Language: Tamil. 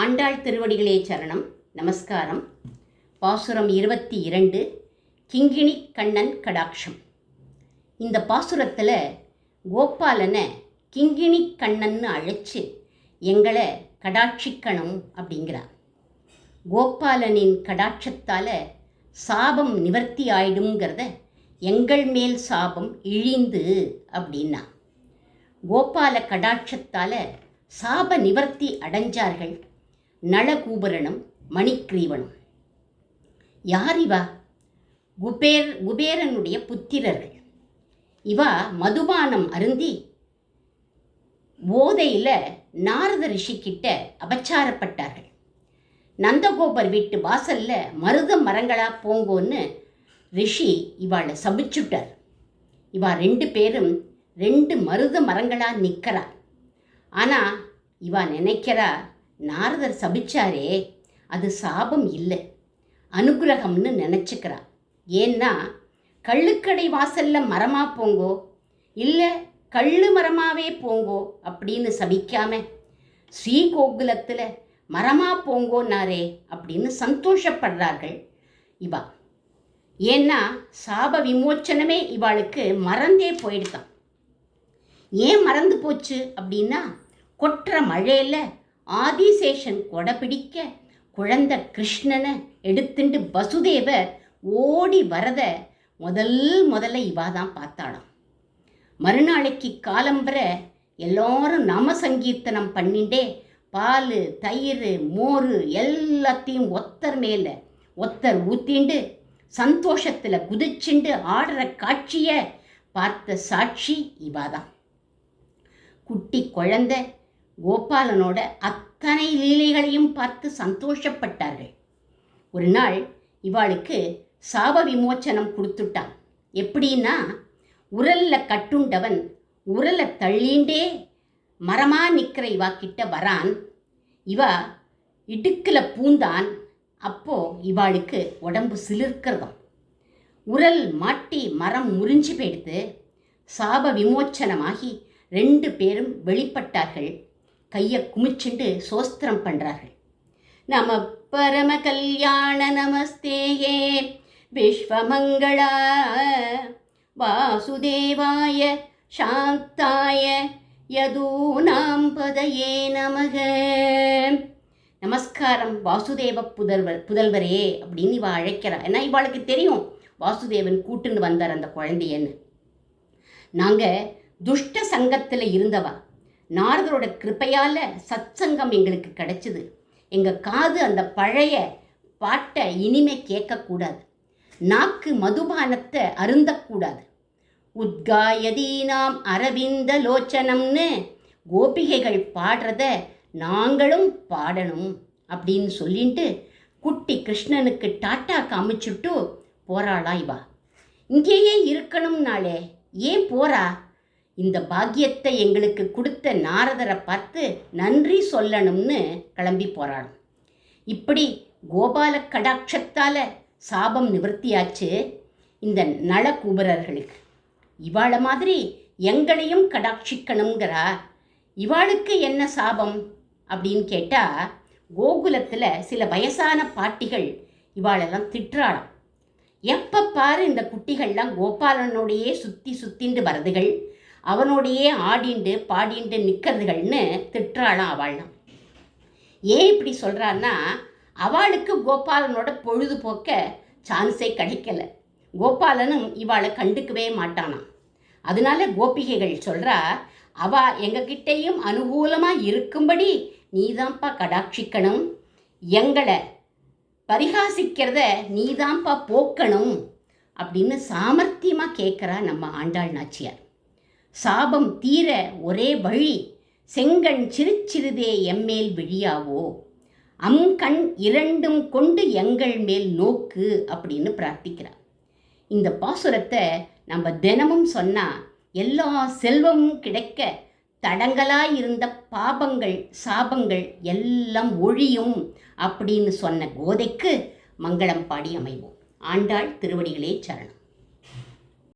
ஆண்டாள் திருவடிகளே சரணம். நமஸ்காரம். பாசுரம் இருபத்தி இரண்டு கிங்கிணி கண்ணன் கடாட்சம். இந்த பாசுரத்தில் கோபாலனை கிங்கிணி கண்ணன்னு அழைச்சு எங்களை கடாட்சிக்கணும் அப்படிங்கிறார். கோபாலனின் கடாட்சத்தால் சாபம் நிவர்த்தி ஆயிடுங்கிறத எங்கள் மேல் சாபம் இழிந்து அப்படின்னா கோபால கடாட்சத்தால் சாப நிவர்த்தி அடைஞ்சார்கள். நளகூபரனும் மணிக்ரீவனும். யார் இவா குபேர் குபேரனுடைய புத்திரர்கள். இவா மதுபானம் அருந்தி போதையில் நாரத ரிஷிக்கிட்ட அபச்சாரப்பட்டார்கள். நந்தகோபர் வீட்டு வாசல்ல மருத மரங்களா போங்கோன்னு ரிஷி இவாளை சபிச்சுட்டார். இவா ரெண்டு பேரும் ரெண்டு மருத மரங்களாக நிற்கிறா ஆனால் இவா நினைக்கிறா நாரதர் சபிச்சாரே அது சாபம் இல்லை. அனுகிரகம்னு நினச்சிக்கிறா. ஏன்னா கள்ளுக்கடை வாசல்ல மரமா போங்கோ இல்லை கள்ளு மரமாவே போங்கோ அப்படின்னு சபிக்காம ஸ்ரீகோகுலத்தில் மரமா போங்கோன்னாரே அப்படின்னு சந்தோஷப்படுறார்கள் இவா. ஏன்னா சாப விமோச்சனமே இவாளுக்கு மறந்தே போயிடுதான். ஏன் மறந்து போச்சு அப்படின்னா கொட்டுற மழையில் ஆதிசேஷன் கொடை பிடிக்க குழந்த கிருஷ்ணனை எடுத்துண்டு வசுதேவர் ஓடி வரத முதல் முதல்ல இவா தான் பார்த்தாளாம். மறுநாளைக்கு காலம்பர எல்லாரும் நாம சங்கீர்த்தனம் பண்ணிண்டே பால் தயிர் மோர் எல்லாத்தையும் ஒத்தர் மேலே ஒத்தர் ஊத்திண்டு சந்தோஷத்தில் குதிச்சுண்டு ஆடுற காட்சியை பார்த்த சாட்சி இவாதான். குட்டி குழந்தை கோபாலனோட அத்தனை லீலைகளையும் பார்த்து சந்தோஷப்பட்டார்கள். ஒரு நாள் இவாளுக்கு சாப விமோச்சனம் கொடுத்துட்டான். எப்படின்னா உரல்ல கட்டுண்டவன் உரலை தள்ளிண்டே மரமா நிற்கிற இவா கிட்ட வரான். இவா இடுக்கில் பூந்தான். அப்போ இவாளுக்கு உடம்பு சிலிர்க்கிறதாம். உரல் மாட்டி மரம் முறிஞ்சு போயிடுத்து சாப விமோச்சனமாகி ரெண்டு பேரும் வெளிப்பட்டார்கள். கையை குமிச்சுண்டு சோஸ்திரம் பண்ணுறார்கள் நம பரம கல்யாண நமஸ்தேயே. விஸ்வமங்களா வாசுதேவாய சாந்தாய யதூனாம் பதையே நமக. நமஸ்காரம் வாசுதேவ புதல்வர் புதல்வரே அப்படின்னு இவள் அழைக்கிறா. ஏன்னா இவாளுக்கு தெரியும் வாசுதேவன் கூட்டுன்னு வந்தார் அந்த குழந்தையன்னு. நாங்கள் துஷ்ட சங்கத்தில் இருந்தவா. நாரதரோட கிருப்பையால் சத்சங்கம் எங்களுக்கு கிடைச்சிது. எங்கள் காது அந்த பழைய பாட்டை இனிமே கேட்கக்கூடாது. நாக்கு மதுபானத்தை அருந்தக்கூடாது. உத்காயதீனாம் அரவிந்த லோச்சனம்னு கோபிகைகள் பாடுறத நாங்களும் பாடணும் அப்படின்னு சொல்லிட்டு குட்டி கிருஷ்ணனுக்கு டாட்டா காமிச்சுட்டு போகிறாளா இவா. இங்கேயே இருக்கணும்னாலே ஏன் போறா? இந்த பாக்கியத்தை எங்களுக்கு கொடுத்த நாரதரை பார்த்து நன்றி சொல்லணும்னு கிளம்பி போறாளாம் இப்படி கோபால கடாட்சத்தால் சாபம் நிவர்த்தியாச்சு இந்த நளகுபரர்களுக்கு. இவாள மாதிரி எங்களையும் கடாட்சிக்கணுங்கிறா இவாளுக்கு என்ன சாபம் அப்படின்னு கேட்டால் கோகுலத்தில் சில வயசான பாட்டிகள் இவாளெல்லாம் திட்டுறாளாம். எப்போ பாரு இந்த குட்டிகள்லாம் கோபாலனோடையே சுற்றி சுத்திண்டு வரதுகள் அவனோடையே ஆடிண்டு பாடிண்டு நிற்கிறதுகள்னு திட்டுறாளாம் அவள்லாம். ஏன் இப்படி சொல்கிறான்னா அவளுக்கு கோபாலனோட பொழுதுபோக்க சான்ஸே கிடைக்கல. கோபாலனும் இவாளை கண்டுக்கவே மாட்டானாம். அதனால கோபிகைகள் சொல்கிறா அவ எங்ககிட்டையும் அனுகூலமாக இருக்கும்படி நீதான்ப்பா கடாட்சிக்கணும். எங்களை பரிகாசிக்கிறத நீதான்ப்பா போக்கணும். அப்படின்னு சாமர்த்தியமாக கேட்குறா நம்ம ஆண்டாள் நாச்சியார். சாபம் தீர ஒரே வழி செங்கண் சிறுச்சிறுதே எம்மேல் விழியாவோ? அம் கண் இரண்டும் கொண்டு எங்கள் மேல் நோக்கு அப்படின்னு பிரார்த்திக்கிறார். இந்த பாசுரத்தை நம்ம தினமும் சொன்னால் எல்லா செல்வமும் கிடைக்க தடங்களாக இருந்த பாபங்கள் சாபங்கள் எல்லாம் ஒழியும் அப்படின்னு சொன்ன கோதைக்கு மங்களம் பாடி அமைவோம். ஆண்டாள் திருவடிகளே சரணம்.